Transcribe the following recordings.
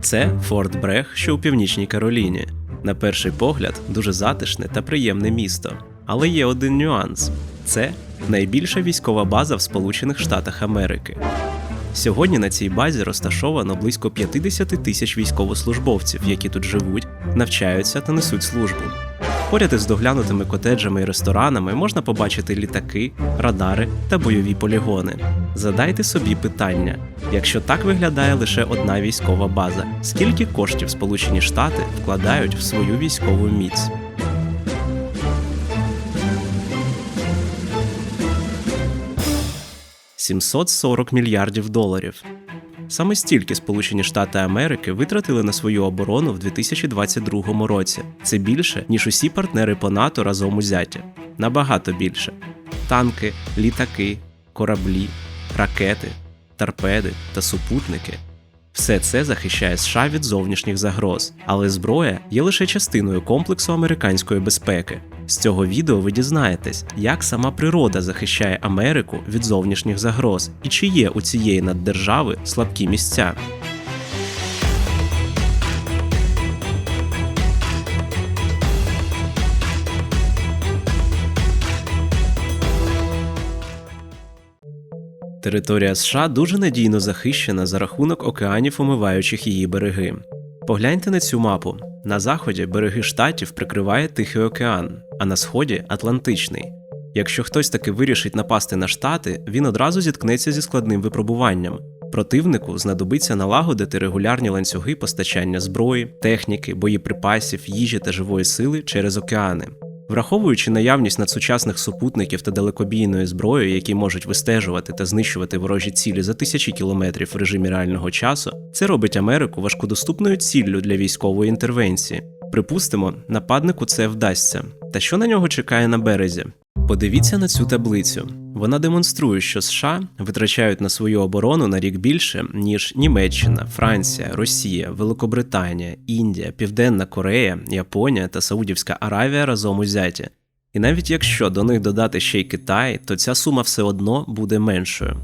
Це Форт Брех, що у північній Кароліні. На перший погляд, дуже затишне та приємне місто. Але є один нюанс: це найбільша військова база в Сполучених Штатах Америки. Сьогодні на цій базі розташовано близько 50 тисяч військовослужбовців, які тут живуть, навчаються та несуть службу. Поряд із доглянутими котеджами і ресторанами можна побачити літаки, радари та бойові полігони. Задайте собі питання: якщо так виглядає лише одна військова база, скільки коштів Сполучені Штати вкладають в свою військову міць? «740 мільярдів доларів. Саме стільки Сполучені Штати Америки витратили на свою оборону в 2022 році. Це більше, ніж усі партнери по НАТО разом узяті. Набагато більше: танки, літаки, кораблі, ракети, торпеди та супутники. Все це захищає США від зовнішніх загроз, але зброя є лише частиною комплексу американської безпеки. З цього відео ви дізнаєтесь, як сама природа захищає Америку від зовнішніх загроз і чи є у цієї наддержави слабкі місця. Територія США дуже надійно захищена за рахунок океанів, омиваючих її береги. Погляньте на цю мапу. На заході береги штатів прикриває Тихий океан, а на сході Атлантичний. Якщо хтось таки вирішить напасти на штати, він одразу зіткнеться зі складним випробуванням. Противнику знадобиться налагодити регулярні ланцюги постачання зброї, техніки, боєприпасів, їжі та живої сили через океани. Враховуючи наявність надсучасних супутників та далекобійної зброї, які можуть вистежувати та знищувати ворожі цілі за тисячі кілометрів в режимі реального часу, це робить Америку важкодоступною ціллю для військової інтервенції. Припустимо, нападнику це вдасться. Та що на нього чекає на березі? Подивіться на цю таблицю. Вона демонструє, що США витрачають на свою оборону на рік більше, ніж Німеччина, Франція, Росія, Великобританія, Індія, Південна Корея, Японія та Саудівська Аравія разом узяті. І навіть якщо до них додати ще й Китай, то ця сума все одно буде меншою.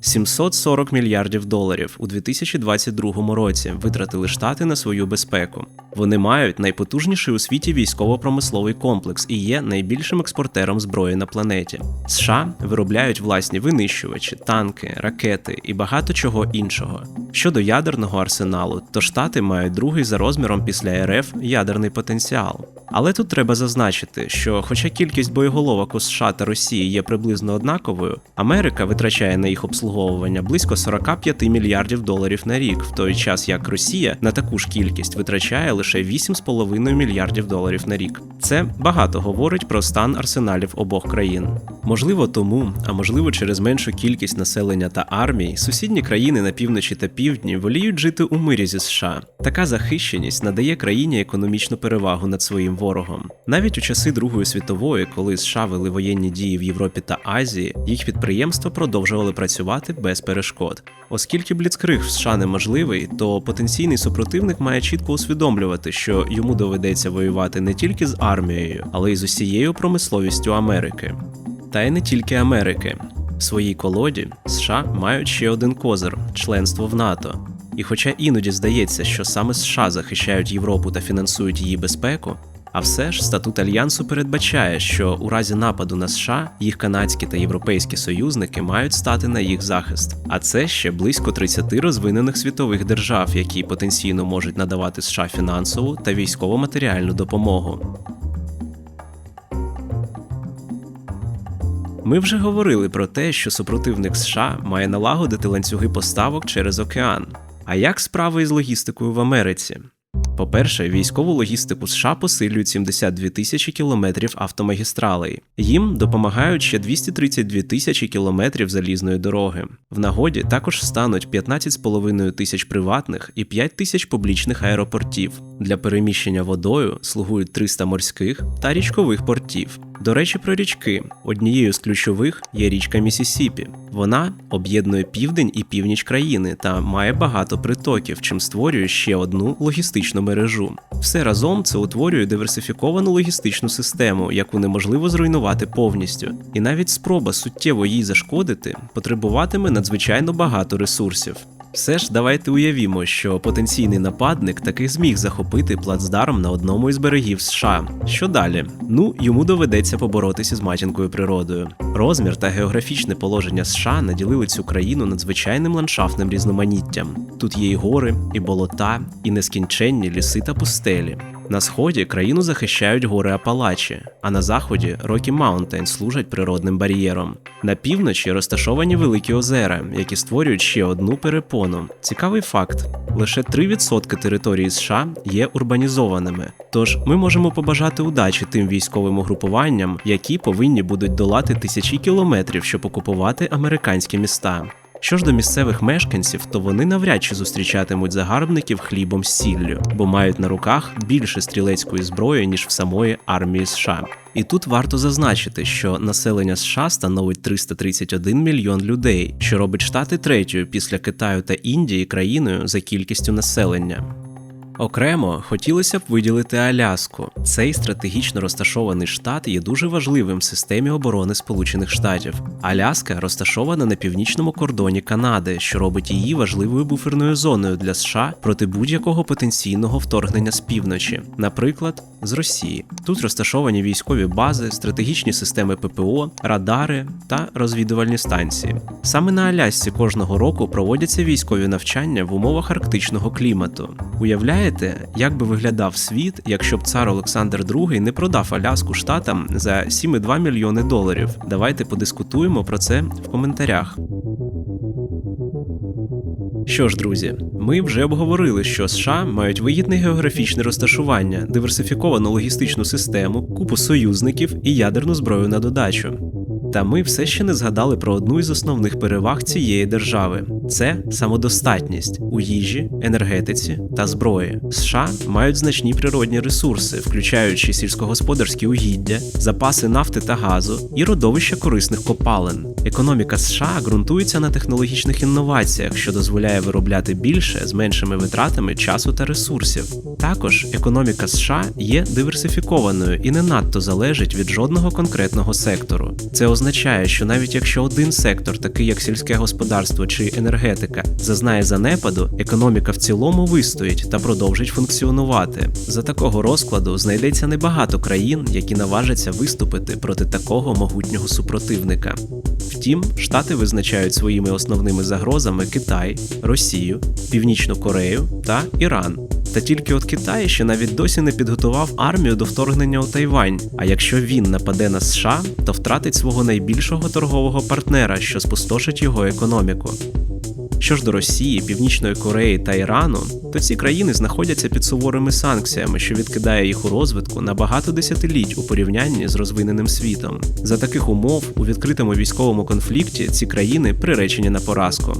740 мільярдів доларів у 2022 році витратили штати на свою безпеку. Вони мають найпотужніший у світі військово-промисловий комплекс і є найбільшим експортером зброї на планеті. США виробляють власні винищувачі, танки, ракети і багато чого іншого. Щодо ядерного арсеналу, то штати мають другий за розміром після РФ ядерний потенціал. Але тут треба зазначити, що, хоча кількість боєголовок у США та Росії є приблизно однаковою, Америка витрачає на їх обслуговування близько 45 мільярдів доларів на рік, в той час як Росія на таку ж кількість витрачає лише 8,5 мільярдів доларів на рік. Це багато говорить про стан арсеналів обох країн. Можливо, тому, а можливо, через меншу кількість населення та армій, сусідні країни на півночі та півдні воліють жити у мирі зі США. Така захищеність надає країні економічну перевагу над своїм ворогом. Навіть у часи Другої світової, коли США вели воєнні дії в Європі та Азії, їх підприємства продовжували працювати без перешкод. Оскільки бліцкриг в США неможливий, то потенційний супротивник має чітко усвідомлювати, що йому доведеться воювати не тільки з армією, але й з усією промисловістю Америки. Та й не тільки Америки. В своїй колоді США мають ще один козир членство в НАТО. І хоча іноді здається, що саме США захищають Європу та фінансують її безпеку, а все ж статут альянсу передбачає, що у разі нападу на США їх канадські та європейські союзники мають стати на їх захист. А це ще близько 30 розвинених світових держав, які потенційно можуть надавати США фінансову та військово-матеріальну допомогу. Ми вже говорили про те, що супротивник США має налагодити ланцюги поставок через океан. А як справи із логістикою в Америці? По-перше, військову логістику США посилюють 72 тисячі кілометрів автомагістралей. Їм допомагають ще 232 тисячі кілометрів залізної дороги. В нагоді також стануть 15,5 тисяч приватних і 5 тисяч публічних аеропортів. Для переміщення водою слугують 300 морських та річкових портів. До речі, про річки. Однією з ключових є річка Місісіпі. Вона об'єднує південь і північ країни та має багато притоків, чим створює ще одну логістичну мережу. Все разом це утворює диверсифіковану логістичну систему, яку неможливо зруйнувати повністю. І навіть спроба суттєво їй зашкодити потребуватиме надзвичайно багато ресурсів. Все ж давайте уявімо, що потенційний нападник таки зміг захопити плацдарм на одному із берегів США. Що далі? Ну йому доведеться поборотися з матінкою природою. Розмір та географічне положення США наділили цю країну надзвичайним ландшафтним різноманіттям. Тут є і гори, і болота, і нескінченні ліси та пустелі. На сході країну захищають гори Апалачі, а на заході Рокі Маунтейн служать природним бар'єром. На півночі розташовані великі озера, які створюють ще одну перепону. Цікавий факт: лише 3% території США є урбанізованими. Тож ми можемо побажати удачі тим військовим угрупуванням, які повинні будуть долати тисячі кілометрів, щоб окупувати американські міста. Що ж до місцевих мешканців, то вони навряд чи зустрічатимуть загарбників хлібом з сіллю, бо мають на руках більше стрілецької зброї, ніж в самої армії США. І тут варто зазначити, що населення США становить 331 мільйон людей, що робить штати третьою після Китаю та Індії країною за кількістю населення. Окремо хотілося б виділити Аляску. Цей стратегічно розташований штат є дуже важливим в системі оборони Сполучених Штатів. Аляска розташована на північному кордоні Канади, що робить її важливою буферною зоною для США проти будь-якого потенційного вторгнення з півночі, наприклад, з Росії. Тут розташовані військові бази, стратегічні системи ППО, радари та розвідувальні станції. Саме на Алясці кожного року проводяться військові навчання в умовах арктичного клімату. Уявляєте, як би виглядав світ, якщо б цар Олександр II не продав Аляску штатам за 7,2 мільйони доларів? Давайте подискутуємо про це в коментарях. Що ж, друзі, ми вже обговорили, що США мають вигідне географічне розташування, диверсифіковану логістичну систему, купу союзників і ядерну зброю на додачу. Та ми все ще не згадали про одну із основних переваг цієї держави: це самодостатність у їжі, енергетиці та зброї. США мають значні природні ресурси, включаючи сільськогосподарські угіддя, запаси нафти та газу і родовища корисних копалин. Економіка США ґрунтується на технологічних інноваціях, що дозволяє виробляти більше з меншими витратами часу та ресурсів. Також економіка США є диверсифікованою і не надто залежить від жодного конкретного сектору. Це означає, що навіть якщо один сектор, такий як сільське господарство чи енергетика, зазнає занепаду, економіка в цілому вистоїть та продовжить функціонувати. За такого розкладу знайдеться небагато країн, які наважаться виступити проти такого могутнього супротивника. Втім, штати визначають своїми основними загрозами Китай, Росію, Північну Корею та Іран. Та тільки от Китай ще навіть досі не підготував армію до вторгнення у Тайвань. А якщо він нападе на США, то втратить свого найбільшого торгового партнера, що спустошить його економіку. Що ж до Росії, Північної Кореї та Ірану, то ці країни знаходяться під суворими санкціями, що відкидає їх у розвитку на багато десятиліть у порівнянні з розвиненим світом. За таких умов у відкритому військовому конфлікті ці країни приречені на поразку.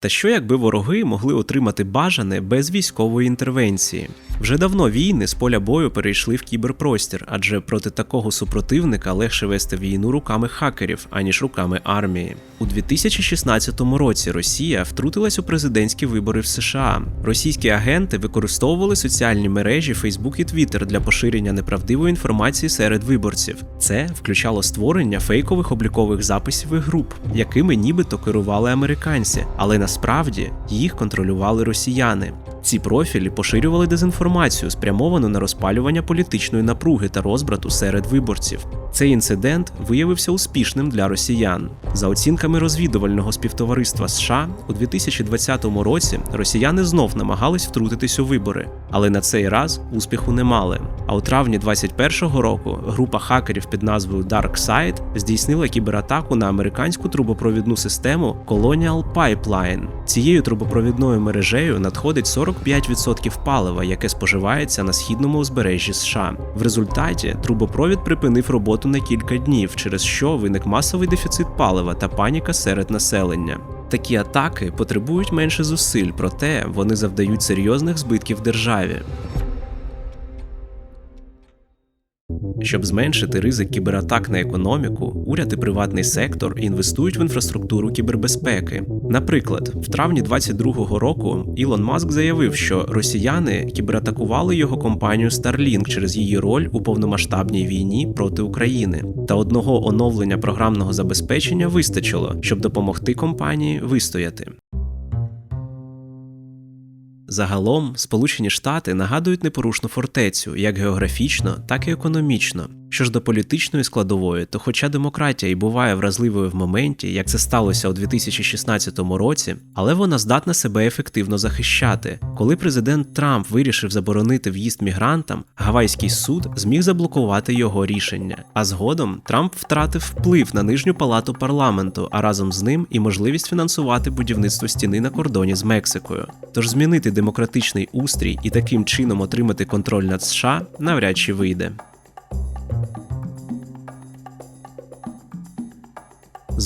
Та що якби вороги могли отримати бажане без військової інтервенції? Вже давно війни з поля бою перейшли в кіберпростір, адже проти такого супротивника легше вести війну руками хакерів, аніж руками армії. У 2016 році Росія втрутилась у президентські вибори в США. Російські агенти використовували соціальні мережі Facebook і Twitter для поширення неправдивої інформації серед виборців. Це включало створення фейкових облікових записів і груп, якими нібито керували американці, але насправді їх контролювали росіяни. Ці профілі поширювали дезінформацію, спрямовану на розпалювання політичної напруги та розбрату серед виборців. Цей інцидент виявився успішним для росіян. За оцінками розвідувального співтовариства США, у 2020 році росіяни знов намагались втрутитись у вибори, але на цей раз успіху не мали. А у травні 2021 року група хакерів під назвою DarkSide здійснила кібератаку на американську трубопровідну систему Colonial Pipeline. Цією трубопровідною мережею надходить 45% палива, яке споживається на східному узбережжі США. В результаті трубопровід припинив роботу на кілька днів, через що виник масовий дефіцит палива та паніка серед населення. Такі атаки потребують менше зусиль, проте вони завдають серйозних збитків державі. Щоб зменшити ризик кібератак на економіку, уряд і приватний сектор інвестують в інфраструктуру кібербезпеки. Наприклад, в травні 2022 року Ілон Маск заявив, що росіяни кібератакували його компанію Starlink через її роль у повномасштабній війні проти України. Та одного оновлення програмного забезпечення вистачило, щоб допомогти компанії вистояти. Загалом, Сполучені Штати нагадують непорушну фортецю як географічно, так і економічно. Що ж до політичної складової, то хоча демократія і буває вразливою в моменті, як це сталося у 2016 році, але вона здатна себе ефективно захищати. Коли президент Трамп вирішив заборонити в'їзд мігрантам, Гавайський суд зміг заблокувати його рішення. А згодом Трамп втратив вплив на нижню палату парламенту, а разом з ним і можливість фінансувати будівництво стіни на кордоні з Мексикою. Тож змінити демократичний устрій і таким чином отримати контроль над США навряд чи вийде.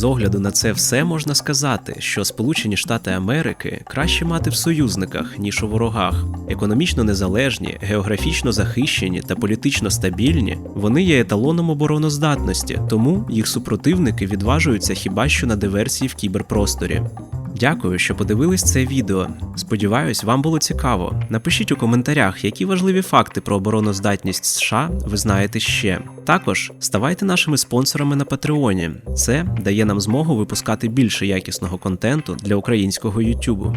З огляду на це все можна сказати, що Сполучені Штати Америки краще мати в союзниках, ніж у ворогах. Економічно незалежні, географічно захищені та політично стабільні, вони є еталоном обороноздатності, тому їх супротивники відважуються хіба що на диверсії в кіберпросторі. Дякую, що подивились це відео. Сподіваюсь, вам було цікаво. Напишіть у коментарях, які важливі факти про обороноздатність США ви знаєте ще. Також ставайте нашими спонсорами на Патреоні. Це дає нам змогу випускати більше якісного контенту для українського YouTube.